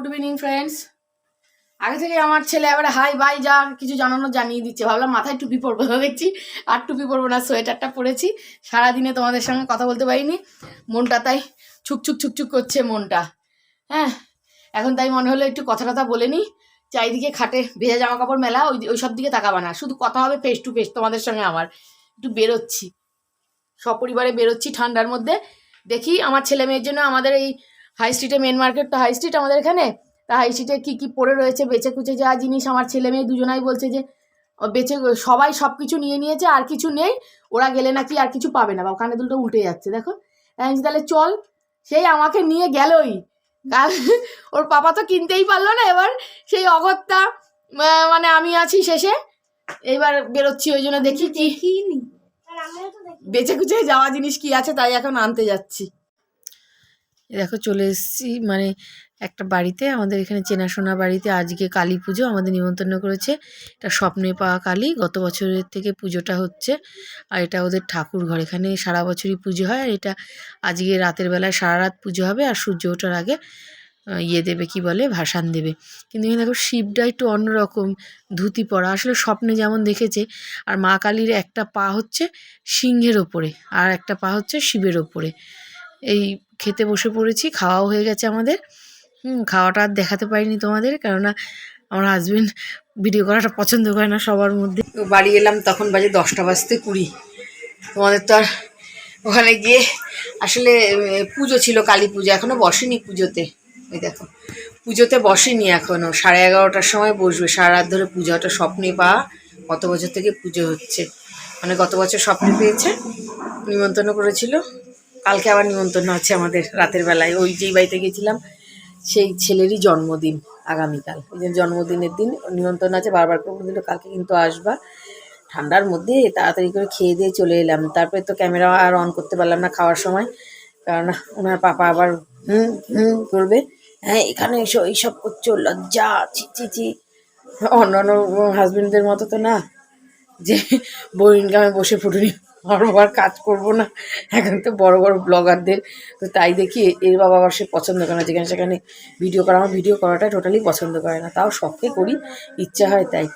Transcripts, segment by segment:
Good evening friends আগে থেকে আমার ছেলে এবারে হাই বাই যা কিছু জানানো জানিয়ে দিচ্ছে। ভাবলাম মাথায় টুপি পরবো না দেখছি। আর টুপি পরবো না, সোয়েটারটা পরেছি। সারাদিনে তোমাদের সঙ্গে কথা বলতে পারিনি। মনটা তাই ছুকছুক ছুকছুক করছে মনটা। হ্যাঁ এখন তাই মনে হলো একটু কথা টথা বলে নিই। চারিদিকে খাটে ভেজা জামা কাপড় মেলা, ওই ওই সব দিকে তাকাবা না। শুধু কথা হবে ফেস টু ফেস তোমাদের সঙ্গে আমার। একটু বেরোচ্ছি। সপরিবারে বেরোচ্ছি ঠান্ডার মধ্যে। দেখি আমার ছেলে মেয়ের জন্য আমাদের এই হাই স্ট্রিটে মেন মার্কেট তো হাই স্ট্রিট আমাদের এখানে। তা হাই স্ট্রিটে কী কী পড়ে রয়েছে বেচে কুচে যা জিনিস আমার ছেলে মেয়ে দুজনাই বলছে যে বেচে সবাই সব কিছু নিয়ে নিয়েছে আর কিছু নেই ওরা গেলে নাকি আর কিছু পাবে না বা কানে দুলটো উল্টে যাচ্ছে দেখো। তাহলে চল সেই আমাকে নিয়ে গেলই। ওর পাপা তো কিনতেই পারল না এবার সেই অগত্যা মানে আমি আছি শেষে। এইবার বেরোচ্ছি ওই জন্য দেখি কি বেঁচে কুচে যাওয়া জিনিস কি আছে তাই এখন আনতে যাচ্ছি। দেখো চলে এসেছি মানে একটা বাড়িতে, আমাদের এখানে চেনাশোনা বাড়িতে আজকে কালী পুজো, আমাদের নিমন্ত্রণ করেছে। এটা স্বপ্নে পাওয়া কালী, গত বছরের থেকে পুজোটা হচ্ছে। আর এটা ওদের ঠাকুর ঘর, এখানে সারা বছরই পুজো হয়। আর এটা আজকে রাতের বেলায় সারা রাত পুজো হবে, আর সূর্য ওঠার আগে ইয়ে দেবে, কি বলে, ভাসান দেবে। কিন্তু এখানে দেখো শিবটা একটু অন্যরকম, ধুতি পরা। আসলে স্বপ্নে যেমন দেখেছে, আর মা কালীর একটা পা হচ্ছে সিংহের ওপরে, আর একটা পা হচ্ছে শিবের ওপরে। এই খেতে বসে পড়েছি, খাওয়াও হয়ে গেছে আমাদের। হুম, খাওয়াটা আর দেখাতে পারিনি তোমাদের, কেননা আমার হাজবেন্ড ভিডিও করাটা পছন্দ করে না সবার মধ্যে। বাড়ি এলাম তখন বাজে দশটা বাজতে কুড়ি। তোমাদের তো আর ওখানে গিয়ে আসলে পুজো ছিল কালী পুজো এখনও বসেনি পুজোতে। ওই দেখো, পুজোতে বসেনি এখনও সাড়ে এগারোটার সময় বসবে, সারা রাত ধরে পুজোটা স্বপ্নে পাওয়া কত বছর থেকে পুজো হচ্ছে। মানে গত বছর স্বপ্নে পেয়েছে, নিমন্ত্রণ করেছিল। কালকে আবার নিমন্ত্রণ আছে আমাদের রাতের বেলায়। ওই যেই বাড়িতে গেছিলাম সেই ছেলেরই জন্মদিন আগামীকাল। ওই যে জন্মদিনের দিন নিমন্ত্রণ আছে, বারবার করে দিল কালকে কিন্তু আসবা। ঠান্ডার মধ্যে তাড়াতাড়ি করে খেয়ে দিয়ে চলে এলাম। তারপরে তো ক্যামেরা আর অন করতে পারলাম না খাওয়ার সময়, কারণ ওনার পাপা আবার হুম হুম করবে। হ্যাঁ এখানে এসো, এইসব করছ, লজ্জা চি চি ছি। অন্যান্য হাজবেন্ডদের মতো তো না, যে বউ ইনকামে বসে ফুটুনি। বারবার কাজ করব না। এখন তো বড় বড় ব্লগারদের তো তাই দেখি এর বাবা আবার সে পছন্দ করে না। যেখানে সেখানে ভিডিও করা আমার ভিডিও করাটা টোটালি পছন্দ করে না। তাও শখে করি। ইচ্ছা হয় তাই।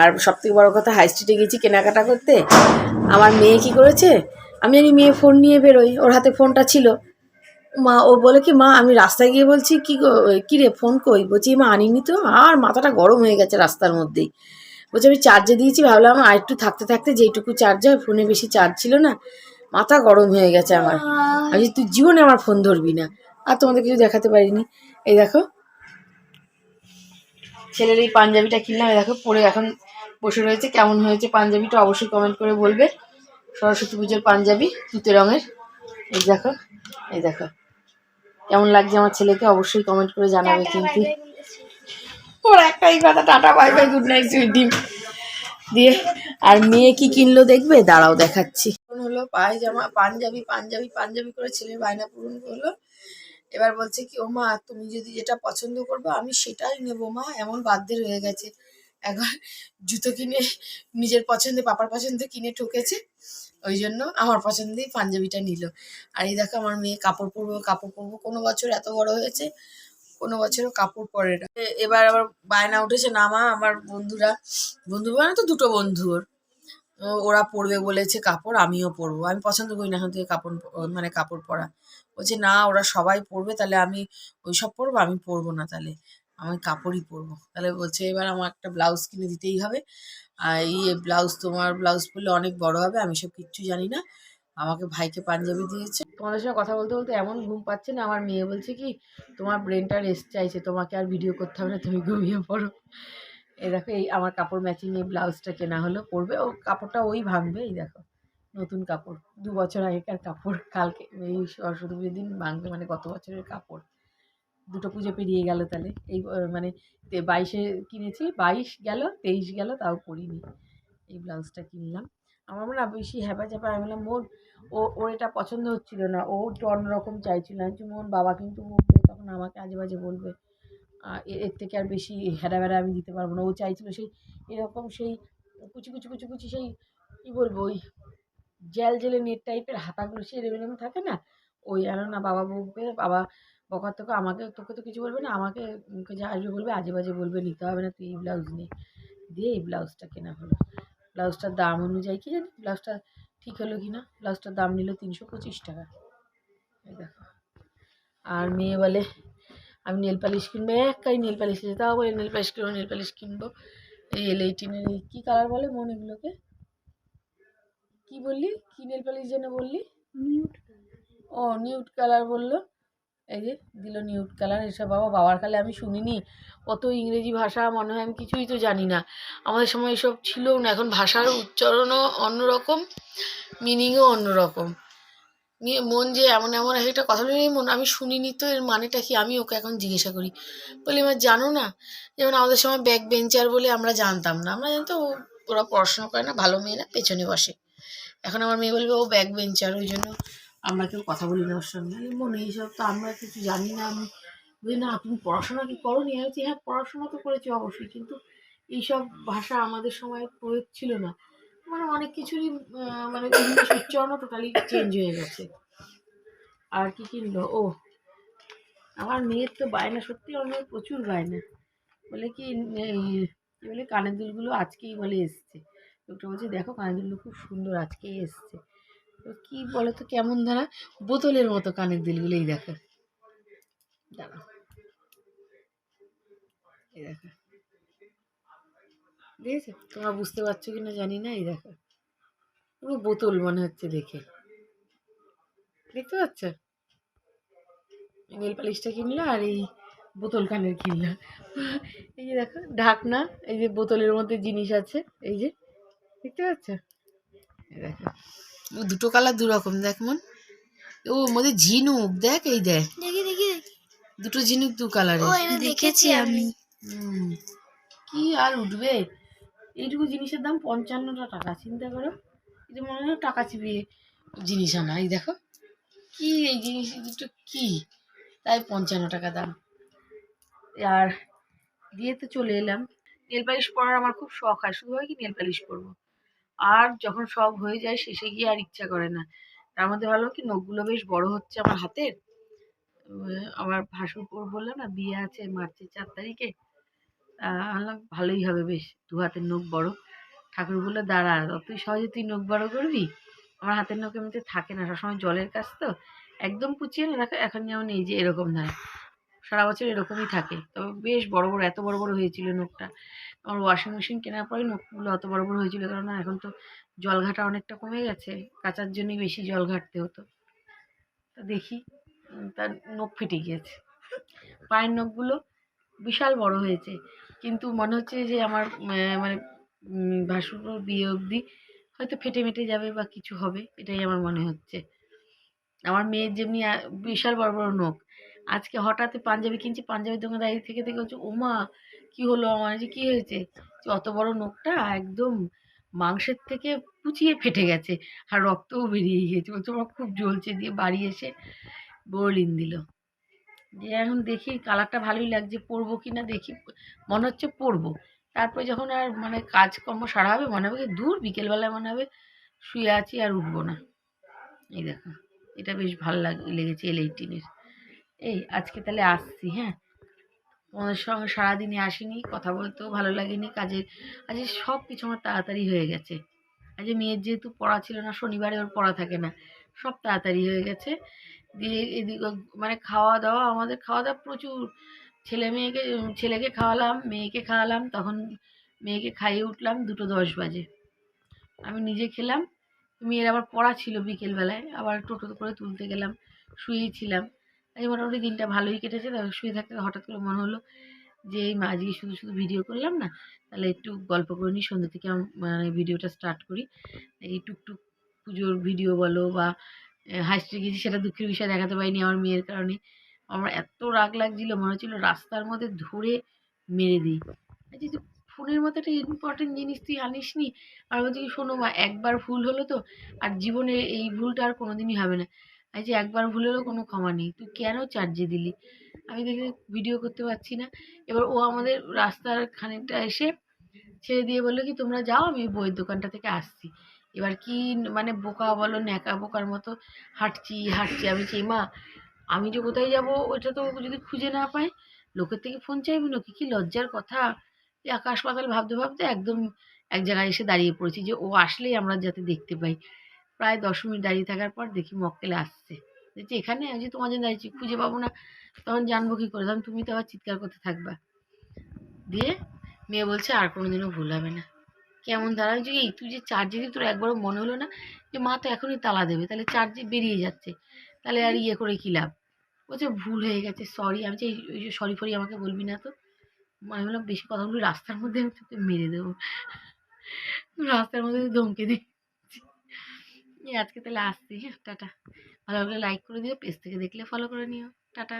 আর সব থেকে বড়ো কথা হাই স্ট্রিটে গেছি কেনাকাটা করতে। আমার মেয়ে কি করেছে? আমি জানি মেয়ে ফোন নিয়ে বেরোই। ওর হাতে ফোনটা ছিল। মা, ও বলে কি, মা, আমি রাস্তায় গিয়ে বলছি, কি কী রে ফোন কই? বলছি, মা, আনিনি তো। আর মাথাটা গরম হয়ে গেছে রাস্তার মধ্যেই। বলছি আমি চার্জে দিয়েছি। ভাবলাম আর একটু থাকতে থাকতে যেইটুকু চার্জ হয় ফোনে বেশি চার্জ ছিল না মাথা গরম হয়ে গেছে আমার। আমি তুই জীবনে আমার ফোন ধরবি না। আর তোমাদের কিছু দেখাতে পারিনি। এই দেখো। ছেলের এই পাঞ্জাবিটা কিনলাম এই দেখো পরে এখন বসে রয়েছে। কেমন হয়েছে পাঞ্জাবিটা অবশ্যই কমেন্ট করে বলবে। সরস্বতী পুজোর পাঞ্জাবি তুতে রঙের। এই দেখো এই দেখো। কেমন লাগছে আমার ছেলেকে অবশ্যই কমেন্ট করে জানাবে কিন্তু। ওর একটাই কথা, tata, bye bye good night sweet দিয়ে, আর মেয়ে কি কিনলো দেখবে? দাঁড়াও, দেখাচ্ছি। হলো পায়জামা, পাঞ্জাবি পাঞ্জাবি পাঞ্জাবি করে ছেলের বায়না পূরণ করল। এবার বলছে কি ও মা তুমি যদি যেটা পছন্দ করবে, আমি সেটাই নেব, মা। এমন বাধ্যের হয়ে গেছে। এখন জুতো কিনে, নিজের পছন্দে, পাপার পছন্দে কিনে ঠকেছে। ওই জন্য আমার পছন্দেই পাঞ্জাবিটা নিল। আর এই দেখো, আমার মেয়ে কাপড় পরবো কাপড় পরবো। কোনো বছর এত বড় হয়েছে। কোনো বছরও কাপড় পরে না। এবার আবার বায়না উঠেছে, না মা, আমার বন্ধুরা, বন্ধু মানে তো দুটো বন্ধু ওর। তো ওরা পরবে বলেছে কাপড়, আমিও পরবো। আমি পছন্দ করি না এখন থেকে কাপড় মানে কাপড় পরা। বলছে, না, ওরা সবাই পরবে, তাহলে আমি ওই সব পরবো, আমি পরবো না তাহলে। আমি কাপড়ই পরবো। তাহলে বলছে, এবার আমার একটা ব্লাউজ কিনে দিতেই হবে। আর এই ব্লাউজ তোমার, ব্লাউজ পরলে অনেক বড় হবে, আমি সব কিচ্ছু জানি না। আমাকে ভাইকে পাঞ্জাবি দিয়েছে। তোমাদের সঙ্গে কথা বলতে বলতে এমন ঘুম পাচ্ছে না, আমার মেয়ে বলছে কি, তোমার ব্রেনটা রেস্ট চাইছে, তোমাকে আর ভিডিও করতে হবে না, তুমি ঘুমিয়ে পড়ো। এই দেখো, এই আমার কাপড় ম্যাচিং এই ব্লাউজটা কেনা হলো, পরবে। ও কাপড়টা ওই ভাঙবে, এই দেখো, নতুন কাপড়। দু বছর আগেকার কাপড়, কালকে এই সরস্বতী পুজোর দিন ভাঙবে মানে গত বছরের কাপড়। দুটো পুজো পেরিয়ে গেল তাহলে। এই মানে বাইশে কিনেছি, বাইশ গেল, তেইশ গেল, তাও পরিনি। এই ব্লাউজটা কিনলাম। আমার না বেশি হ্যাপা চ্যাপা আমি বললাম মোর ও ওর এটা পছন্দ হচ্ছিল না। ও একটু অন্যরকম চাইছিল। বলছি, মোর বাবা কিন্তু তখন আমাকে আজে বাজে বলবে। এর থেকে আর বেশি হেরা বেড়া আমি দিতে পারব না। ও চাইছিল সেই এরকম সেই কুচি কুচি কুচি কুচি সেই কী বলব ওই জেল জেলে নেট টাইপের হাতাগুলো সেই এরকম থাকে না? ওই আর না বাবা বকবে বাবা বকার তোকে আমাকে তোকে তো কিছু বলবে না আমাকে যা আসবে বলবে আজে বাজে বলবে নিতে হবে না তুই এই ব্লাউজ নে। দিয়ে এই ব্লাউজটা কেনা হলো। ব্লাউজটার দাম অনুযায়ী কি জানি ব্লাউজটা ঠিক হলো কি না ব্লাউজটার দাম নিল তিনশো পঁচিশ টাকা। এই দেখো। আর মেয়ে বলে আমি নেল পালিশ কিনবো। একটাই নেল পালিশ কিনছে তাও বলে নেল পালিশ কিনবো নেল পালিশ কিনবো। এই এল এইটিনের এই কী কালার বলে মন এগুলোকে কী বললি? কী নেল পালিশ যেন বললি? মিউট ও নিউট কালার বলল। এই যে দিল নিউট কালার এসব। বাবা, বাবার কালে আমি শুনিনি। কত ইংরেজি ভাষা, মনে হয় আমি কিছুই তো জানি না। আমাদের সময় এসব ছিল না। এখন ভাষার উচ্চারণও অন্যরকম মিনিংও অন্যরকম। নিয়ে মন যে এমন এমন একটা কথা বলে মন আমি শুনিনি তো, এর মানেটা কি? আমি ওকে এখন জিজ্ঞাসা করি। বলি আমার জানো না? যেমন আমাদের সময় ব্যাক বেঞ্চার বলে আমরা জানতাম না। আমরা জানতো ওরা পড়াশোনা করে না, ভালো মেয়েরা পেছনে বসে। এখন আমার মেয়ে বলবে, ও ব্যাক বেঞ্চার ওই জন্য আমরা কেউ কথা বলি না ওর সঙ্গে। আমি মনে এইসব তো আমরা কিছু জানি না। আমি বলি, না, তুমি পড়াশোনা কি করো নি আমি হ্যাঁ পড়াশোনা তো করেছি অবশ্যই, কিন্তু এইসব ভাষা আমাদের সময় প্রয়োগ ছিল না। মানে অনেক কিছুরই মানে ইংলিশ উচ্চারণও টোটালি চেঞ্জ হয়ে গেছে। আর কি কিনলো? ও, আমার মেয়ের তো বায়না সত্যি আমার মেয়ের প্রচুর বায়না। বলে কি বলে, কানের দুলগুলো আজকেই বলে এসছে। লোকটা বলছে, দেখো, কানের দুলগুলো খুব সুন্দর আজকেই এসছে। কি বলো তো কেমন ধারা বোতলের মতো কানের দুলগুলো, এই দেখো। দাঁড়াও এই দেখো। দেখেছ? তোমরা বুঝতে পারছ কি না জানি না, এই দেখো। পুরো বোতল মনে হচ্ছে দেখে। দেখতে পাচ্ছ? নেল পালিশটা কিনলো আর এই বোতল কানের কিনলো। এই যে দেখো, ঢাকনা, এই যে বোতলের মধ্যে জিনিস আছে, এই যে। দেখতে পাচ্ছ? দেখো। ও দুটো কালার দু রকম দেখ মন। ও মধ্যে ঝিনুক দেখ এই দেখ। দেখি দুটো ঝিনুক দু কালারের। দেখেছি আমি। কি আর উঠবে? এইটুকু জিনিসের দাম পঞ্চান্নটা টাকা চিন্তা করো। এটা মনে হয় টাকা চিপিয়ে জিনিস আনা এই দেখো। কি এই জিনিস দুটো কি? তাই পঞ্চান্ন টাকা দাম। আর দিয়ে তো চলে এলাম। নেল পালিশ পরার আমার খুব শখ হয় শুধু হয় কি নেল পালিশ পরবো আর যখন সব হয়ে যায় শেষে গিয়ে আর ইচ্ছা করে না। তার মধ্যে ভালো কি নখগুলো বেশ বড় হচ্ছে আমার হাতের। আমার ভাসুরপুর বললাম না, বিয়ে আছে মার্চের চার তারিখে। ভালোই হবে বেশ, দু হাতের নখ বড়। ঠাকুর বলল, দাঁড়া তুই সহজে তুই নখ বড় করবি? আমার হাতের নখ এমনিতে থাকে না, সবসময় জলের কাজ তো। একদম কুচিয়ে না এখন যেমন এই যে এরকম ধারা সারা বছর এরকমই থাকে। তবে বেশ বড় বড়, এত বড় বড় হয়েছিল নখটা। আমার ওয়াশিং মেশিন কেনার পরে নখগুলো অত বড় বড় হয়েছিল কারণ এখন তো জল ঘাটা অনেকটা কমে গেছে। কাচার জন্যই বেশি জল ঘাটতে হতো। তা দেখি তার নখ ফেটে গিয়েছে। পায়ের নখগুলো বিশাল বড় হয়েছে। কিন্তু মনে হচ্ছে যে আমার মানে ভাসুর বিয়ে অবধি হয়তো ফেটে মেটে যাবে বা কিছু হবে, এটাই আমার মনে হচ্ছে। আমার মেয়ের যেমনি বিশাল বড় বড় নখ আজকে হঠাৎ পাঞ্জাবি কিনছি পাঞ্জাবির দোকানে দাঁড়িয়ে থেকে থেকে হচ্ছে ওমা, কি হলো আমার যে কী হয়েছে? অত বড় নখটা একদম মাংসের থেকে কুচিয়ে ফেটে গেছে আর রক্তও বেরিয়ে গিয়েছে। বলছে আমার খুব জ্বলছে। দিয়ে বাড়ি এসে বোরলিন দিল। যে এখন দেখি কালারটা ভালোই লাগছে, পরবো কি না দেখি, মনে হচ্ছে পরবো। তারপরে যখন আর মানে কাজকর্ম সারা হবে, মনে হবে কি দূর, বিকেলবেলায় মনে হবে শুয়ে আছি আর উঠবো না। এই দেখো, এটা বেশ ভালো লাগ, লেগেছে এল এইটিনের এই আজকে তাহলে আসছি হ্যাঁ? তোমাদের সঙ্গে সারাদিনে আসিনি, কথা বলতেও ভালো লাগেনি, কাজের আজকে সব কিছু আমার তাড়াতাড়ি হয়ে গেছে। আজ মেয়ের যেহেতু পড়া ছিল না, শনিবারে ওর পড়া থাকে না, সব তাড়াতাড়ি হয়ে গেছে। দিয়ে এদিকে মানে খাওয়া দাওয়া, আমাদের খাওয়া দাওয়া প্রচুর। ছেলে মেয়েকে, ছেলেকে খাওয়ালাম, মেয়েকে খাওয়ালাম, তখন মেয়েকে খাইয়ে উঠলাম দুটো দশ বাজে। আমি নিজে খেলাম, মেয়ের আবার পড়া ছিল বিকেলবেলায়, আবার টোটো করে তুলতে গেলাম শুয়েই আজকে মোটামুটি দিনটা ভালোই কেটেছে। শুয়ে থাকতে হঠাৎ করে মনে হলো যে, এই আজকে শুধু শুধু ভিডিও করলাম না, তাহলে একটু গল্প করে নিই, সন্ধ্যে থেকে মানে ভিডিওটা স্টার্ট করি। এই টুকটুক পুজোর ভিডিও বলো বা হাসতে গেছি, সেটা দুঃখের বিষয় দেখাতে পারিনি আমার মেয়ের কারণে। আমার এত রাগ লাগছিল, মনে হচ্ছিল রাস্তার মধ্যে ধরে মেরে দিই। তুই ফোনের মতো একটা ইম্পর্টেন্ট জিনিস তুই আনিস নি আর বলছি শোনো মা, একবার ভুল হলো তো, আর জীবনে এই ভুলটা আর কোনোদিনই হবে না। আজ একবার ভুল হলেও কোনো ক্ষমা নেই, তুই কেন চার্জে দিলি? আমি দেখে ভিডিও করতে পারছি না। এবার ও আমাদের রাস্তার খানিকটা এসে ছেড়ে দিয়ে বলল কি, তোমরা যাও, আমি বইয়ের দোকানটা থেকে আসছি। এবার কি মানে বোকা বলো, ন্যাকা বোকার মতো হাঁটছি হাঁটছি। আমি বলছি, মা, আমি যে কোথায় যাব ওটা তো যদি খুঁজে না পাই লোকের থেকে ফোন চাইব নাকি? কি লজ্জার কথা? এই আকাশ পাতাল ভাবতে ভাবতে একদম এক জায়গায় এসে দাঁড়িয়ে পড়েছি যে ও আসলেই আমরা যাতে দেখতে পাই। প্রায় দশ মিনিট দাঁড়িয়ে থাকার পর দেখি মক্কেলে আসছে। দেখছি এখানে আমি যে তোমার জন্য দাঁড়িয়েছি, খুঁজে পাবো না। তখন জানব কী করে? তখন তুমি তো আবার চিৎকার করতে থাকবা। দিয়ে মেয়ে বলছে, আর কোনোদিনও ভুল হবে না। কেমন দাঁড়ায় যে এই তুই যে চার্জে দিয়ে তোর একবারও মনে হলো না যে মা তো এখনই তালা দেবে। তাহলে চার্জে বেরিয়ে যাচ্ছে। তাহলে আর ইয়ে করে কী লাভ? বলছে, ভুল হয়ে গেছে সরি আমি যে ওই যে সরি ফরি আমাকে বলবি না তো? আমি বললাম বেশি কথা বলবি, রাস্তার মধ্যে আমি তোকে মেরে দেবো। রাস্তার মধ্যে ধমকে দিই আজকে তাহলে আসছি। টাটা। ভালো লাগলে লাইক করে দিও পেজ থেকে দেখলে ফলো করে নিও। টাটা।